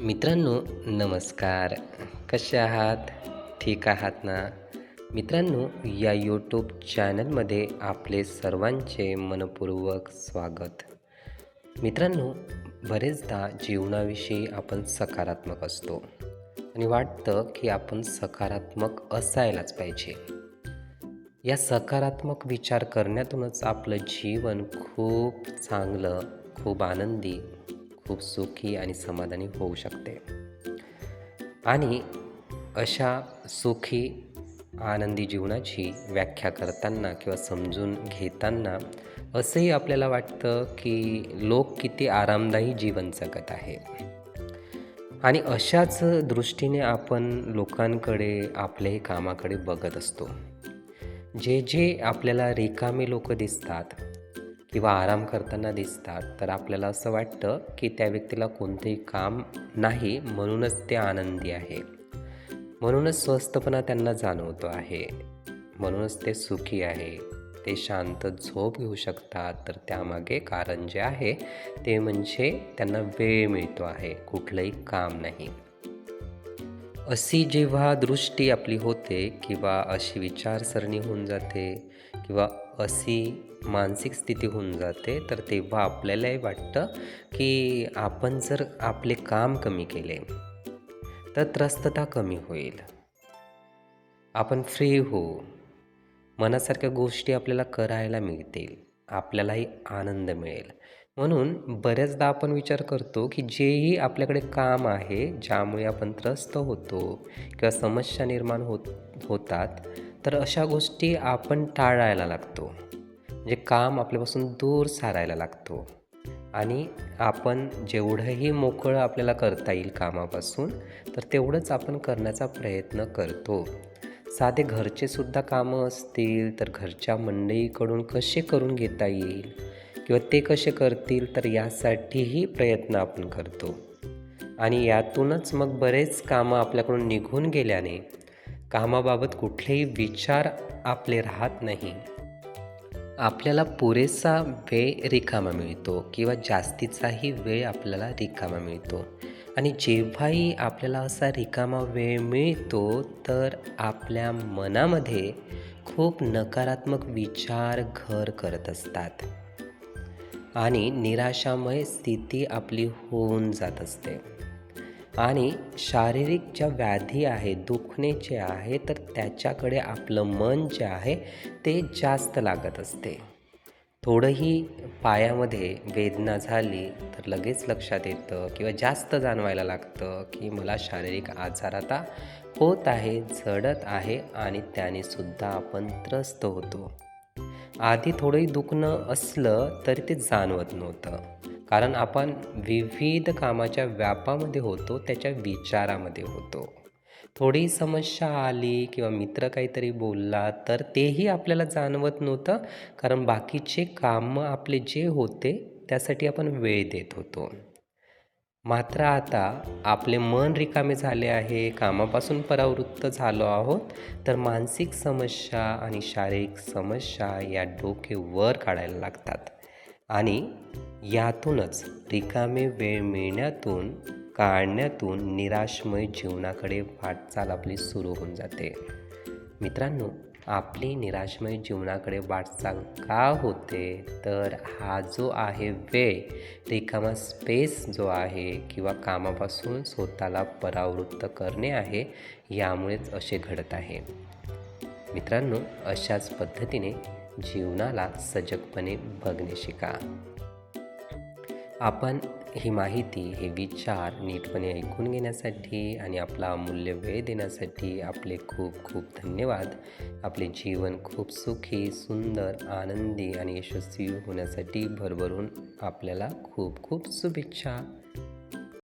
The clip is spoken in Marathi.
मित्रांनो नमस्कार. कसे आहात? ठीक आहात ना? मित्रांनो या यूट्यूब चॅनलमध्ये आपले सर्वांचे मनपूर्वक स्वागत. मित्रांनो बरेचदा जीवनाविषयी आपण सकारात्मक असतो आणि वाटतं की आपण सकारात्मक असायलाच पाहिजे. या सकारात्मक विचार करण्यातूनच आपलं जीवन खूप चांगलं खूप आनंदी खूप सुखी आणि समाधानी होऊ शकते. आणि अशा सुखी आनंदी जीवनाची व्याख्या करताना किंवा समजून घेताना असंही आपल्याला वाटतं की लोक किती आरामदायी जीवन जगत आहे आणि अशाच दृष्टीने आपण लोकांकडे आपल्याही कामाकडे बघत असतो. जे जे आपल्याला रिकामे लोक दिसतात किंवा आराम करताना दिसतात तर आपल्याला असं वाटतं की त्या व्यक्तीला कोणतेही काम नाही म्हणूनच ते आनंदी आहे. म्हणूनच स्वस्तपणा त्यांना जाणवतो आहे. म्हणूनच ते सुखी आहे. ते शांत झोप घेऊ शकतात. तर त्यामागे कारण जे आहे ते म्हणजे त्यांना वेळ मिळतो आहे कुठलंही काम नाही. अशी जेव्हा दृष्टी आपली होते किंवा अशी विचारसरणी होऊन जाते किंवा अशी मानसिक स्थिती होऊन जाते तर तेव्हा आपल्यालाही वाटतं की आपण जर आपले काम कमी केले तर त्रस्तता कमी होईल. आपण फ्री होऊ. मनासारख्या गोष्टी आपल्याला करायला मिळतील आपल्यालाही आनंद मिळेल. म्हणून बऱ्याचदा आपण विचार करतो की जेही आपल्याकडे काम आहे ज्यामुळे आपण त्रस्त होतो किंवा समस्या निर्माण होत होतात तर अशा गोष्टी आपण टाळायला लागतो. म्हणजे काम आपल्यापासून दूर सारायला लागतो. आणि आपण जेवढंही मोकळं आपल्याला करता येईल कामापासून तर तेवढंच आपण करण्याचा प्रयत्न करतो. साधे घरचे सुद्धा कामं असतील तर घरच्या मंडळीकडून कसे करून घेता येईल? किंवा ते कसे करतील? तर यासाठीही प्रयत्न आपण करतो. आणि यातूनच मग बरेच कामं आपल्याकडून निघून गेल्याने कामाबाबत कुठलेही विचार आपले राहत नाही. आपल्याला पुरेसा वेळ रिकामा मिळतो किंवा जास्तीचाही वेळ आपल्याला रिकामा मिळतो. आणि जेव्हाही आपल्याला असा रिकामा वेळ मिळतो तर आपल्या मनामध्ये खूप नकारात्मक विचार घर करत असतात. आणि निराशामय स्थिती आपली होऊन जात असते. आणि शारीरिक ज्या व्याधी आहे दुखणे जे आहे तर त्याच्याकडे आपलं मन जे आहे ते जास्त लागत असते. थोडंही पायामध्ये वेदना झाली तर लगेच लक्षात येतं किंवा जास्त जाणवायला लागतं की मला शारीरिक आजार आता होत आहे झडत आहे आणि त्याने सुद्धा आपण त्रस्त होतो. आधी थोडंही दुखणं असलं तरी ते जाणवत नव्हतं. कारण आपण विविध कामाच्या व्यापामध्ये होतो त्याच्या विचारामध्ये होतो. थोडी समस्या आली किंवा मित्र काहीतरी बोलला तर तेही आपल्याला जाणवत नव्हतं. कारण बाकीचे कामं आपले जे होते त्यासाठी आपण वेळ देत होतो. मात्र आता आपले मन रिकामे झाले आहे कामापासून परावृत्त झालो आहोत तर मानसिक समस्या आणि शारीरिक समस्या या डोके वर काढायला लागतात. आणि यातूनच रिकामे वेळ मिळण्यातून काढण्यातून निराशमय जीवनाकडे वाटचाल आपली सुरू होऊन जाते. मित्रांनो आपली निराशमय जीवनाकडे वाटचाल का होते? तर हा जो आहे वेळ रिकामा स्पेस जो आहे किंवा कामापासून स्वतःला परावृत्त करणे आहे यामुळेच असे घडत आहे. मित्रांनो अशाच पद्धतीने जीवनाला सजगपणे बघणे शिका. आपण ही माहिती हे विचार नीटपणे ऐकून घेण्यासाठी आणि आपला अमूल्य वेळ देण्यासाठी आपले खूप खूप धन्यवाद. आपले जीवन खूप सुखी सुंदर आनंदी आणि यशस्वी होण्यासाठी भरभरून आपल्याला खूप खूप शुभेच्छा.